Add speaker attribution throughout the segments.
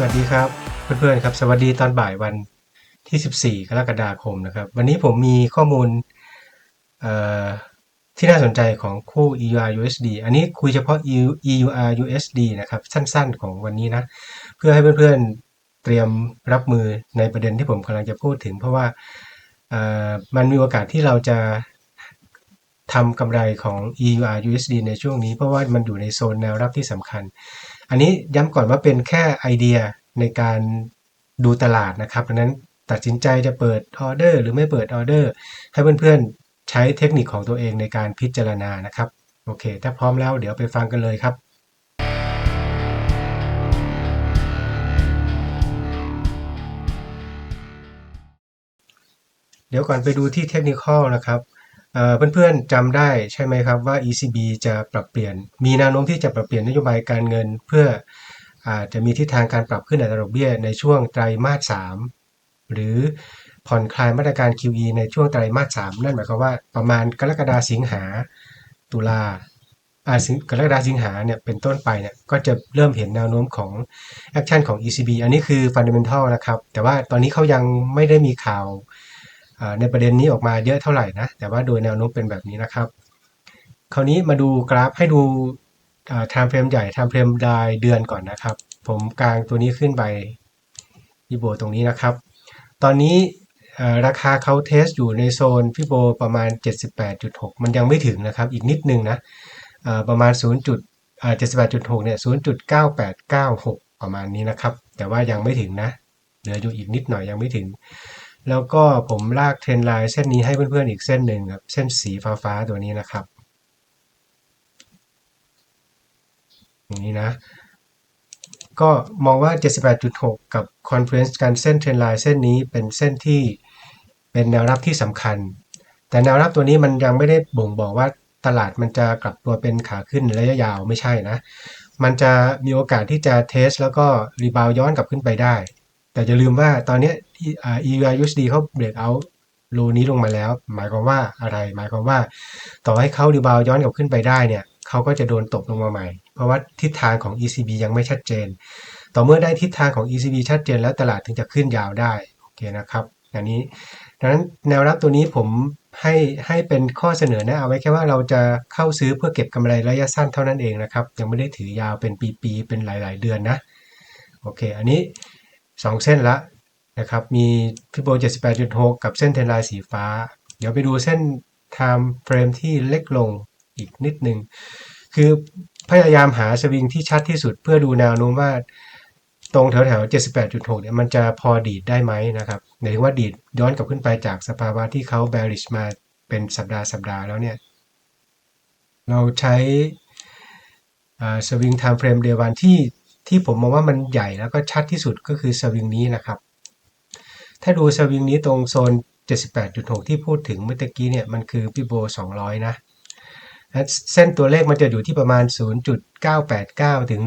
Speaker 1: สวัสดีครับเพื่อนๆครับ สวัสดีตอนบ่ายวันที่ 14 กรกฎาคมนะครับ วันนี้ผมมีข้อมูลที่น่าสนใจของคู่ EUR USD อันนี้คุยเฉพาะ EUR USD นะครับ สั้นๆ ของวันนี้นะ เพื่อให้เพื่อนๆ เตรียมรับมือในประเด็นที่ผมกำลังจะพูดถึง เพราะว่ามันมีโอกาสที่เราจะทำกำไรของ EUR USD ในช่วงนี้ เพราะว่ามันอยู่ในโซนแนวรับที่สำคัญ อันนี้ย้ำก่อนว่าเป็นแค่ไอเดียในการดูตลาดนะครับดังนั้นตัดสินใจจะเปิดออเดอร์หรือไม่เปิดออเดอร์ ให้เพื่อนๆใช้เทคนิคของตัวเองในการพิจารณานะครับ โอเค ถ้าพร้อมแล้วเดี๋ยวไปฟังกันเลยครับเดี๋ยวก่อนไปดูที่เทคนิคนะครับ เพื่อนๆจำได้ใช่ไหมครับว่า ECB จะปรับเปลี่ยน มีแนวโน้มที่จะปรับเปลี่ยนนโยบายการเงิน เพื่ออาจจะมีทิศทางการปรับขึ้นอัตราดอกเบี้ยในช่วงไตรมาส 3 หรือผ่อนคลายมาตรการ QE ในช่วงไตรมาส 3 นั่นหมายความว่าประมาณกรกฎาสิงหาตุลาอาสิงกรกฎาสิงหาเนี่ยเป็นต้นไปเนี่ยก็จะเริ่มเห็นแนวโน้มของแอคชั่นของ ECB อันนี้คือฟันเดเมนทัลนะครับ แต่ว่าตอนนี้เขายังไม่ได้มีข่าว ในประเด็นนี้ออกมาเยอะเท่าไหร่นะ แต่ว่าโดยแนวโน้มเป็นแบบนี้นะครับ คราวนี้มาดูกราฟให้ดูไทม์เฟรมใหญ่ไทม์เฟรมรายเดือนก่อนนะครับ ผมกลางตัวนี้ขึ้นไปพี่โบตรงนี้นะครับ ตอนนี้ราคาเขาเทสอยู่ในโซนพี่โบประมาณ 78.6 มันยังไม่ถึงนะครับ อีกนิดนึงนะประมาณ 0. 78.6 เนี่ย 0.9896 ประมาณนี้นะครับ แต่ว่ายังไม่ถึงนะ เหลืออยู่อีกนิดหน่อยยังไม่ถึง แล้วก็ผมลากเทรนไลน์เส้นนี้ให้เพื่อนๆอีกเส้นหนึ่งครับ เส้นสีฟ้าๆตัวนี้นะครับอย่างนี้นะ ก็มองว่า 78.6 กับ Conference การเส้นเทรนไลน์เส้นนี้เป็นเส้นที่เป็นแนวรับที่สำคัญ แต่แนวรับตัวนี้มันยังไม่ได้บ่งบอกว่าตลาดมันจะกลับตัวเป็นขาขึ้นระยะยาวไม่ใช่นะ มันจะมีโอกาสที่จะเทสแล้วก็รีบาวย้อนกลับขึ้นไปได้ แต่อย่าลืมว่าตอนนี้ EUR USD เขาเบรกเอาโลนี้ลงมาแล้ว หมายความว่าอะไร หมายความว่า ต่อให้เขารีบาวย้อนกลับขึ้นไปได้เนี่ยเขาก็จะโดนตกลงมาใหม่ เพราะว่าทิศทางของ ECB ยังไม่ชัดเจน ต่อเมื่อได้ทิศทางของ ECB ชัดเจนแล้วตลาดถึงจะขึ้นยาวได้โอเคนะครับอันนี้ดังนั้นแนวรับตัวนี้ผมให้ให้เป็นข้อเสนอนะเอาไว้แค่ว่าเราจะเข้าซื้อเพื่อเก็บกำไรระยะสั้นเท่านั้นเองนะครับ ยังไม่ได้ถือยาวเป็นปีๆเป็นหลาย ๆ เดือนนะโอเค อันนี้ 2 เส้นละนะครับ มีฟิโบ78.6 กับเส้นเทนไลน์สีฟ้า เดี๋ยวไปดูเส้น time frame ที่เล็กลงอีกนิดหนึ่ง คือพยายามหาสวิงที่ชัดที่สุดเพื่อดูแนวโน้มว่าตรงแถวแถว78.6 เนี่ยมันจะพอดีดได้ไหมนะครับหมายถึงว่าดีดย้อนกลับขึ้นไปจากสภาวะที่เขา bearish มาเป็นสัปดาห์สัปดาห์แล้วเนี่ย เราใช้สวิง time frame day one ที่ ที่ผมมองว่ามันใหญ่แล้วก็ชัดที่สุดก็คือสวิงนี้นะครับ ถ้าดูสวิงนี้ตรงโซน 78.6 ที่พูดถึงเมื่อกี้เนี่ยมันคือพี่โบ 200 นะเส้นตัวเลขมันจะอยู่ที่ประมาณ 0.989 ถึง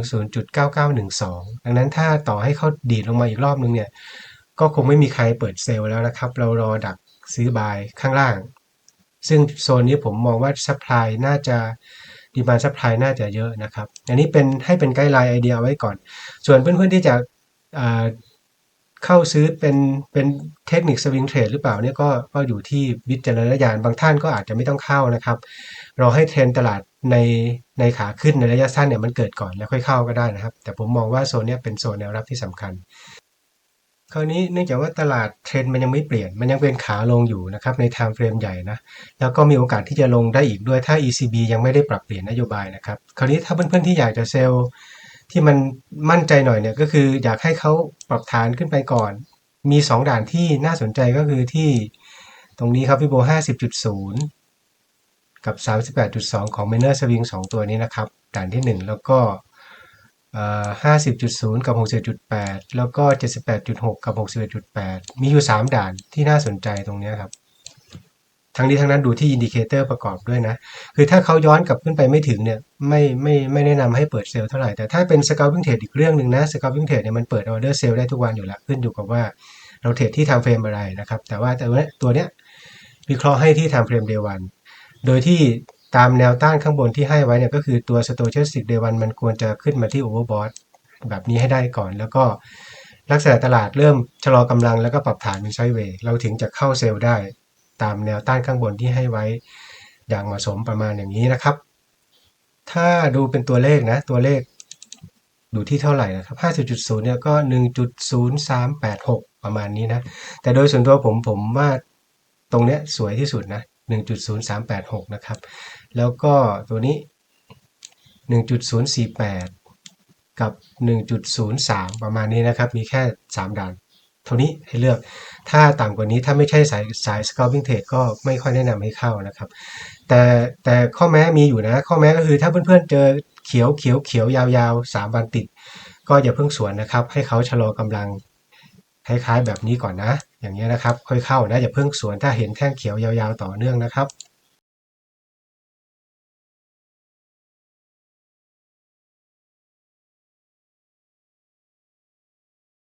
Speaker 1: 0.9912 ดังนั้นถ้าต่อให้เขาดีดลงมาอีกรอบนึงเนี่ย ก็คงไม่มีใครเปิดเซลล์แล้วนะครับ เรารอดักซื้อบายข้างล่าง ซึ่งโซนนี้ผมมองว่าซัพพลายน่าจะ ดีมาซัพพลายน่าจะเยอะนะครับ อันนี้เป็นให้เป็นไกด์ไลน์ไอเดียไว้ก่อน ส่วนเพื่อนๆที่จะเข้าซื้อเป็นเป็นเทคนิคสวิงเทรดหรือเปล่าเนี่ยก็ก็อยู่ที่วิจารณญาณบางท่านก็อาจจะไม่ต้องเข้านะครับรอให้เทรนตลาดในในขาขึ้นในระยะสั้นเนี่ยมันเกิดก่อนแล้วค่อยเข้าก็ได้นะครับ แต่ผมมองว่าโซนนี้เป็นโซนแนวรับที่สำคัญ คราวนี้เนื่องจากว่าตลาดเทรนด์มันยังไม่เปลี่ยน มันยังเป็นขาลงอยู่นะครับในไทม์เฟรมใหญ่นะ แล้วก็มีโอกาสที่จะลงได้อีกด้วยถ้า ECB ยังไม่ได้ปรับเปลี่ยนนโยบายนะครับ คราวนี้ถ้าเพื่อนๆที่อยากจะเซลล์ที่มันมั่นใจหน่อยเนี่ยก็คืออยากให้เขาปรับฐานขึ้นไปก่อน มี 2 ด่านที่น่าสนใจก็คือที่ตรงนี้ครับพี่โบ 50.0 กับ 38.2 ของ m i n e r Swing 2 ตัวนี้นะครับ ด่านที่ 1 แล้วก็ 50.0กับ61.8แล้วก็78.6กับ61.8มีอยู่3ด่านที่น่าสนใจตรงนี้ครับทั้งนี้ทั้งนั้นดูที่อินดิเคเตอร์ประกอบด้วยนะ คือถ้าเขาย้อนกลับขึ้นไปไม่ถึงเนี่ยไม่ไม่ไม่แนะนำให้เปิดเซลล์เท่าไหร่ แต่ถ้าเป็นสก a ลวิ่งเทรดอีกเรื่องหนึ่งนะสก a ลวิ่งเทรดเนี่ยมันเปิดออเดอร์เซลล์ได้ทุกวันอยู่แล้ว ขึ้นอยู่กับว่าเราเทรดที่ทำเฟรมอะไรนะครับ แต่ว่าแต่ว่าตัวเนี้ยวิเคราะห์ให้ที่ทำเฟรมเดย์วันโดยที่ ตามแนวต้านข้างบนที่ให้ไว้เนี่ยก็คือตัว stochastic day one มันควรจะขึ้นมาที่ overbought แบบนี้ให้ได้ก่อน แล้วก็ลักษณะตลาดเริ่มชะลอกำลังแล้วก็ปรับฐานเป็นไซด์เวย์เราถึงจะเข้าเซลล์ได้ ตามแนวต้านข้างบนที่ให้ไว้ อย่างเหมาะสมประมาณอย่างนี้นะครับ ถ้าดูเป็นตัวเลขนะ ตัวเลขดูที่เท่าไหร่นะครับ 50.0 เนี่ยก็ 1.0386 ประมาณนี้นะ แต่โดยส่วนตัวผมผมว่าตรงเนี้ยสวยที่สุดนะ 1.0386 นะครับ แล้วก็ตัวนี้ 1.048 กับ 1.03 ประมาณนี้นะครับ มีแค่ 3 ด่านเท่านี้ให้เลือก ถ้าต่ำกว่านี้ถ้าไม่ใช่สายสาย scalping trade ก็ไม่ค่อยแนะนำให้เข้านะครับ แต่แต่ข้อแม้มีอยู่นะ ข้อแม้ก็คือถ้าเพื่อนๆเจอเขียวเขียวเขียวยาวๆ 3 วันติด ก็อย่าเพิ่งสวนนะครับ ให้เขาชะลอกำลังคล้ายๆแบบนี้ก่อนนะ อย่างนี้นะครับ ค่อยเข้านะอย่าเพิ่งสวนถ้าเห็นแท่งเขียวยาวๆต่อเนื่องนะครับ